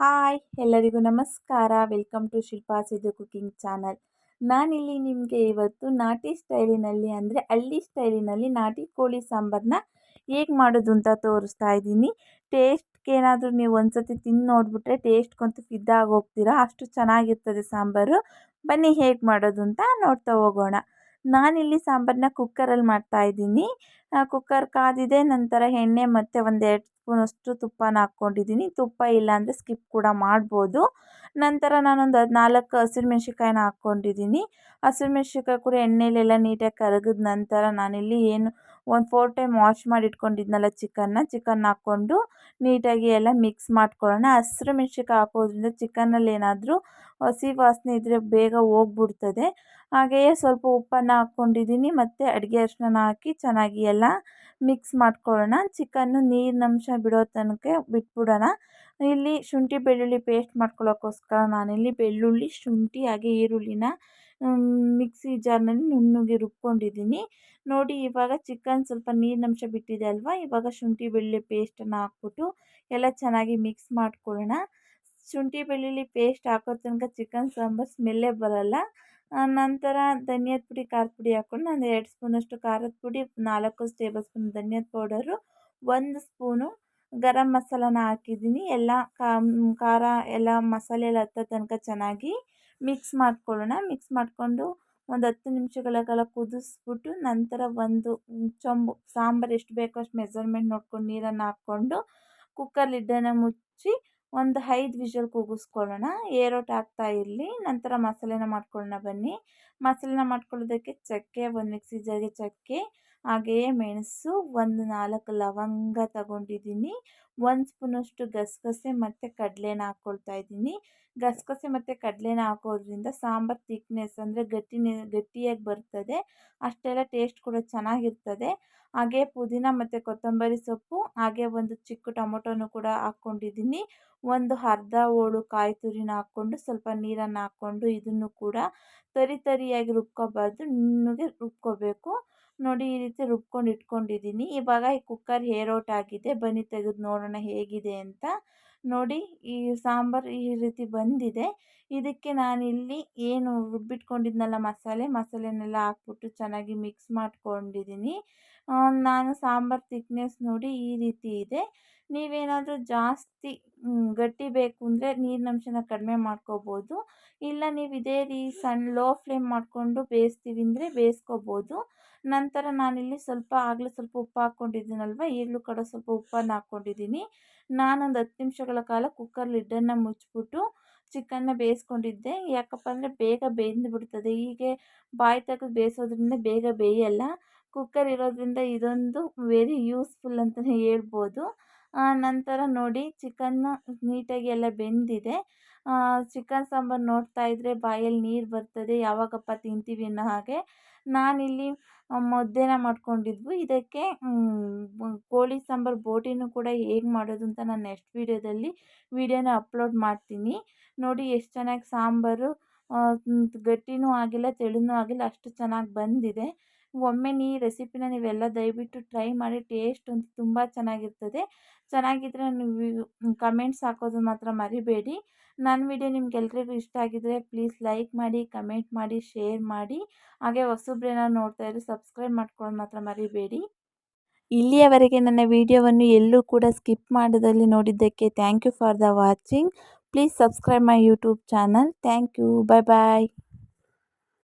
Hi, ಎಲ್ಲರಿಗೂ ನಮಸ್ಕಾರ. Welcome to Shilpa Siddu cooking channel. ನಾನಿಲ್ಲಿ ನಿಮಗೆ ಇವತ್ತು ನಾಟಿ ಸ್ಟೈಲಿನಲ್ಲಿ ಅಂದರೆ ಹಳ್ಳಿ ಸ್ಟೈಲಿನಲ್ಲಿ ನಾಟಿ ಕೋಳಿ ಸಾಂಬಾರನ್ನ ಹೇಗೆ ಮಾಡೋದು ಅಂತ ತೋರಿಸ್ತಾ ಇದ್ದೀನಿ. ಟೇಸ್ಟ್ಗೆ ಏನಾದರೂ ನೀವು ಒಂದ್ಸತಿ ತಿಂದು ನೋಡಿಬಿಟ್ರೆ ಟೇಸ್ಟ್ಗಂತೂ ಫಿದ್ದಾಗಿ ಹೋಗ್ತೀರಾ ಅಷ್ಟು ಚೆನ್ನಾಗಿರ್ತದೆ ಸಾಂಬಾರು. ಬನ್ನಿ ಹೇಗೆ ಮಾಡೋದು ಅಂತ ನೋಡ್ತಾ ಹೋಗೋಣ. ನಾನಿಲ್ಲಿ ಸಾಂಬಾರನ್ನ ಕುಕ್ಕರಲ್ಲಿ ಮಾಡ್ತಾಯಿದ್ದೀನಿ ಕುಕ್ಕರ್ ಕಾದಿದೆ, ನಂತರ ಎಣ್ಣೆ ಮತ್ತು ಒಂದೆರಡು ಸ್ಪೂನಷ್ಟು ತುಪ್ಪನ ಹಾಕ್ಕೊಂಡಿದ್ದೀನಿ. ತುಪ್ಪ ಇಲ್ಲಾಂದರೆ ಸ್ಕಿಪ್ ಕೂಡ ಮಾಡ್ಬೋದು. ನಂತರ ನಾನೊಂದು ಹದಿನಾಲ್ಕು ಹಸಿರು ಮೆಣ್ಸಿನ್ಕಾಯಿನ ಹಾಕ್ಕೊಂಡಿದ್ದೀನಿ. ಹಸಿರು ಮೆಣ್ಸಿನ್ಕಾಯಿ ಕೂಡ ಎಣ್ಣೆಲೆಲ್ಲ ನೀಟಾಗಿ ಕರಗಿದ ನಂತರ ನಾನಿಲ್ಲಿ ಏನು ಒಂದು ಫೋರ್ ಟೈಮ್ ವಾಶ್ ಮಾಡಿ ಇಟ್ಕೊಂಡಿದ್ನಲ್ಲ ಚಿಕನ್ನ ಚಿಕನ್ ಹಾಕ್ಕೊಂಡು ನೀಟಾಗಿ ಎಲ್ಲ ಮಿಕ್ಸ್ ಮಾಡ್ಕೊಳ್ಳೋಣ. ಹಸಿರು ಮೆಣ್ಸಿನ್ಕಾಯಿ ಹಾಕೋದ್ರಿಂದ ಚಿಕನ್ನಲ್ಲಿ ಏನಾದರೂ ಹಸಿ ವಾಸನೆ ಇದ್ದರೆ ಬೇಗ ಹೋಗ್ಬಿಡ್ತದೆ. ಹಾಗೆಯೇ ಸ್ವಲ್ಪ ಉಪ್ಪನ್ನು ಹಾಕ್ಕೊಂಡಿದ್ದೀನಿ ಮತ್ತು ಅಡುಗೆ ಅರ್ಶನ ಹಾಕಿ ಚೆನ್ನಾಗಿ ಎಲ್ಲ ಮಿಕ್ಸ್ ಮಾಡ್ಕೊಳ್ಳೋಣ. ಚಿಕನ್ನು ನೀರಿನಂಶ ಬಿಡೋ ತನಕ ಬಿಟ್ಬಿಡೋಣ. ಇಲ್ಲಿ ಶುಂಠಿ ಬೆಳ್ಳುಳ್ಳಿ ಪೇಸ್ಟ್ ಮಾಡ್ಕೊಳ್ಳೋಕ್ಕೋಸ್ಕರ ನಾನಿಲ್ಲಿ ಬೆಳ್ಳುಳ್ಳಿ, ಶುಂಠಿ ಹಾಗೆ ಈರುಳ್ಳಿನ ಮಿಕ್ಸಿ ಜಾರ್ನಲ್ಲಿ ನುಣ್ಣಗೆ ರುಬ್ಕೊಂಡಿದ್ದೀನಿ. ನೋಡಿ ಇವಾಗ ಚಿಕನ್ ಸ್ವಲ್ಪ ನೀರಿನಂಶ ಬಿಟ್ಟಿದೆ ಅಲ್ವಾ? ಇವಾಗ ಶುಂಠಿ, ಬೆಳ್ಳುಳ್ಳಿ ಪೇಸ್ಟನ್ನು ಹಾಕ್ಬಿಟ್ಟು ಎಲ್ಲ ಚೆನ್ನಾಗಿ ಮಿಕ್ಸ್ ಮಾಡ್ಕೊಳ್ಳೋಣ. ಶುಂಠಿ, ಬೆಳ್ಳುಳ್ಳಿ ಪೇಸ್ಟ್ ಹಾಕೋ ತನಕ ಚಿಕನ್ ಸಾಂಬಾರು ಸ್ಮೆಲ್ಲೇ ಬರೋಲ್ಲ. ನಂತರ ಧನಿಯಾದ ಪುಡಿ, ಖಾರದ ಪುಡಿ ಹಾಕ್ಕೊಂಡು ನಾನು ಎರಡು ಸ್ಪೂನಷ್ಟು ಖಾರದ ಪುಡಿ ನಾಲ್ಕು ಟೇಬಲ್ ಸ್ಪೂನ್ ಧನಿಯಾದ ಪೌಡರು, ಒಂದು ಸ್ಪೂನು ಗರಂ ಮಸಾಲಾನ ಹಾಕಿದ್ದೀನಿ. ಎಲ್ಲ ಖಾರ ಎಲ್ಲ ಮಸಾಲೆ ಎಲ್ಲ ಹತ್ತೋ ತನಕ ಚೆನ್ನಾಗಿ ಮಿಕ್ಸ್ ಮಾಡಿಕೊಳ್ಳೋಣ. ಮಿಕ್ಸ್ ಮಾಡಿಕೊಂಡು ಒಂದು ಹತ್ತು ನಿಮಿಷಗಳ ಕಾಲ ಕುದಿಸ್ಬಿಟ್ಟು ನಂತರ ಒಂದು ಚೊಂಬು, ಸಾಂಬಾರು ಎಷ್ಟು ಬೇಕೋ ಅಷ್ಟು ಮೆಸರ್ಮೆಂಟ್ ನೋಡ್ಕೊಂಡು ನೀರನ್ನು ಹಾಕ್ಕೊಂಡು ಕುಕ್ಕರ್ ಲಿಡ್ಡನ್ನು ಮುಚ್ಚಿ ಒಂದು ಐದು ವಿಷಲ್ ಕೂಗಿಸ್ಕೊಳ್ಳೋಣ. ಏರೋಟ್ ಆಗ್ತಾ ಇರಲಿ. ನಂತರ ಮಸಾಲೆನ ಮಾಡ್ಕೊಳ್ಳೋಣ ಬನ್ನಿ. ಮಸಾಲೆನ ಮಾಡ್ಕೊಳ್ಳೋದಕ್ಕೆ ಚಕ್ಕೆ, ಒಂದು ಮಿಕ್ಸಿ ಜಾರಿಗೆ ಚಕ್ಕೆ ಹಾಗೆಯೇ ಮೆಣಸು ಒಂದು ನಾಲ್ಕು ಲವಂಗ ತಗೊಂಡಿದ್ದೀನಿ. ಒಂದು ಸ್ಪೂನಷ್ಟು ಗಸಗಸೆ ಮತ್ತು ಕಡಲೆನ ಹಾಕ್ಕೊಳ್ತಾ ಇದ್ದೀನಿ. ಗಸಗಸೆ ಮತ್ತು ಕಡಲೆನ ಹಾಕೋದ್ರಿಂದ ಸಾಂಬಾರು ತಿಕ್ನೆಸ್ ಅಂದರೆ ಗಟ್ಟಿನೇ, ಗಟ್ಟಿಯಾಗಿ ಬರ್ತದೆ. ಅಷ್ಟೆಲ್ಲ ಟೇಸ್ಟ್ ಕೂಡ ಚೆನ್ನಾಗಿರ್ತದೆ. ಹಾಗೆ ಪುದೀನ ಮತ್ತು ಕೊತ್ತಂಬರಿ ಸೊಪ್ಪು ಹಾಗೆ ಒಂದು ಚಿಕ್ಕ ಟೊಮೊಟೊನು ಕೂಡ ಹಾಕ್ಕೊಂಡಿದ್ದೀನಿ. ಒಂದು ಅರ್ಧ ಹೋಳು ಕಾಯಿ ತುರಿನ ಹಾಕ್ಕೊಂಡು ಸ್ವಲ್ಪ ನೀರನ್ನು ಹಾಕ್ಕೊಂಡು ಇದನ್ನು ಕೂಡ ತರಿ ತರಿಯಾಗಿ ರುಬ್ಕೋಬಾರ್ದು. ನುಣ್ಣಗೆ ರುಬ್ಕೋಬೇಕು. ನೋಡಿ ಈ ರೀತಿ ರುಬ್ಕೊಂಡು ಇಟ್ಕೊಂಡಿದ್ದೀನಿ. ಇವಾಗ ಈ ಕುಕ್ಕರ್ ಏರೋಟ್ ಆಗಿದೆ. ಬನ್ನಿ ತೆಗೆದು ನೋಡೋಣ ಹೇಗಿದೆ ಅಂತ. ನೋಡಿ ಈ ಸಾಂಬಾರು ಈ ರೀತಿ ಬಂದಿದೆ. ಇದಕ್ಕೆ ನಾನಿಲ್ಲಿ ಏನು ರುಬ್ಬಿಟ್ಕೊಂಡಿದ್ನಲ್ಲ ಮಸಾಲೆ, ಮಸಾಲೆನೆಲ್ಲ ಹಾಕ್ಬಿಟ್ಟು ಚೆನ್ನಾಗಿ ಮಿಕ್ಸ್ ಮಾಡ್ಕೊಂಡಿದ್ದೀನಿ ನಾನು ಸಾಂಬಾರು ತಿಕ್ನೆಸ್ ನೋಡಿ ಈ ರೀತಿ ಇದೆ. ನೀವೇನಾದರೂ ಜಾಸ್ತಿ ಗಟ್ಟಿ ಬೇಕು ಅಂದರೆ ನೀರಿನಂಶನ ಕಡಿಮೆ ಮಾಡ್ಕೋಬೋದು. ಇಲ್ಲ ನೀವು ಇದೇ ರೀ ಸಣ್ಣ ಲೋ ಫ್ಲೇಮ್ ಮಾಡಿಕೊಂಡು ಬೇಯಿಸ್ತೀವಿ ಅಂದರೆ ಬೇಯಿಸ್ಕೋಬೋದು. ನಂತರ ನಾನಿಲ್ಲಿ ಸ್ವಲ್ಪ ಆಗಲೇ ಸ್ವಲ್ಪ ಉಪ್ಪು ಹಾಕ್ಕೊಂಡಿದ್ದೀನಲ್ವ, ಈಗಲೂ ಕೂಡ ಸ್ವಲ್ಪ ಉಪ್ಪನ್ನು ಹಾಕ್ಕೊಂಡಿದ್ದೀನಿ ನಾನೊಂದು ಹತ್ತು ನಿಮಿಷಗಳ ಕಾಲ ಕುಕ್ಕರ್ ಲಿಡ್ಡನ್ನು ಮುಚ್ಚಿಬಿಟ್ಟು ಚಿಕನ್ನ ಬೇಯಿಸ್ಕೊಂಡಿದ್ದೆ. ಯಾಕಪ್ಪ ಅಂದರೆ ಬೇಗ ಬೆಂದು ಬಿಡ್ತದೆ. ಹೀಗೆ ಬಾಯಿ ತೆಗೆದು ಬೇಯಿಸೋದ್ರಿಂದ ಬೇಗ ಬೇಯಲ್ಲ. ಕುಕ್ಕರ್ ಇರೋದ್ರಿಂದ ಇದೊಂದು ವೆರಿ ಯೂಸ್ಫುಲ್ ಅಂತಲೇ ಹೇಳ್ಬೋದು. ನಂತರ ನೋಡಿ ಚಿಕನ್ನು ನೀಟಾಗಿ ಎಲ್ಲ ಬೆಂದಿದೆ. ಚಿಕನ್ ಸಾಂಬಾರು ನೋಡ್ತಾ ಇದ್ದರೆ ಬಾಯಲ್ಲಿ ನೀರು ಬರ್ತದೆ, ಯಾವಾಗಪ್ಪ ತಿಂತೀವಿ ಅನ್ನೋ ಹಾಗೆ. ನಾನಿಲ್ಲಿ ಮುದ್ದೆನ ಮಾಡ್ಕೊಂಡಿದ್ವು. ಇದಕ್ಕೆ ಕೋಳಿ ಸಾಂಬಾರು ಬೋಟಿನೂ ಕೂಡ ಹೇಗೆ ಮಾಡೋದು ಅಂತ ನಾನು ನೆಕ್ಸ್ಟ್ ವೀಡಿಯೋದಲ್ಲಿ, ವೀಡಿಯೋನ ಅಪ್ಲೋಡ್ ಮಾಡ್ತೀನಿ. ನೋಡಿ ಎಷ್ಟು ಚೆನ್ನಾಗಿ ಸಾಂಬಾರು ಗಟ್ಟಿನೂ ಆಗಿಲ್ಲ, ತೆಳುನೂ ಆಗಿಲ್ಲ, ಅಷ್ಟು ಚೆನ್ನಾಗಿ ಬಂದಿದೆ. ಒಮ್ಮೆ ನೀ ರೆಸಿಪಿನ ನೀವೆಲ್ಲ ದಯವಿಟ್ಟು ಟ್ರೈ ಮಾಡಿ, ಟೇಸ್ಟ್ ಅಂತೂ ತುಂಬ ಚೆನ್ನಾಗಿರ್ತದೆ. ಚೆನ್ನಾಗಿದ್ದರೆ ನೀವು ಕಮೆಂಟ್ಸ್ ಹಾಕೋದು ಮಾತ್ರ ಮರಿಬೇಡಿ. ನನ್ನ ವಿಡಿಯೋ ನಿಮ್ಗೆಲ್ರಿಗೂ ಇಷ್ಟ ಆಗಿದ್ದರೆ ಪ್ಲೀಸ್ ಲೈಕ್ ಮಾಡಿ, ಕಮೆಂಟ್ ಮಾಡಿ, ಶೇರ್ ಮಾಡಿ. ಹಾಗೆ ಹೊಸಬ್ರೇನ ನೋಡ್ತಾ ಇದ್ರೆ ಸಬ್ಸ್ಕ್ರೈಬ್ ಮಾಡ್ಕೊಳ್ಳೋದು ಮಾತ್ರ ಮರಿಬೇಡಿ. ಇಲ್ಲಿಯವರೆಗೆ ನನ್ನ ವಿಡಿಯೋವನ್ನು ಎಲ್ಲೂ ಕೂಡ ಸ್ಕಿಪ್ ಮಾಡೋದಲ್ಲಿ ನೋಡಿದ್ದಕ್ಕೆ thank you for the watching. Please subscribe my YouTube channel. Thank you. Bye bye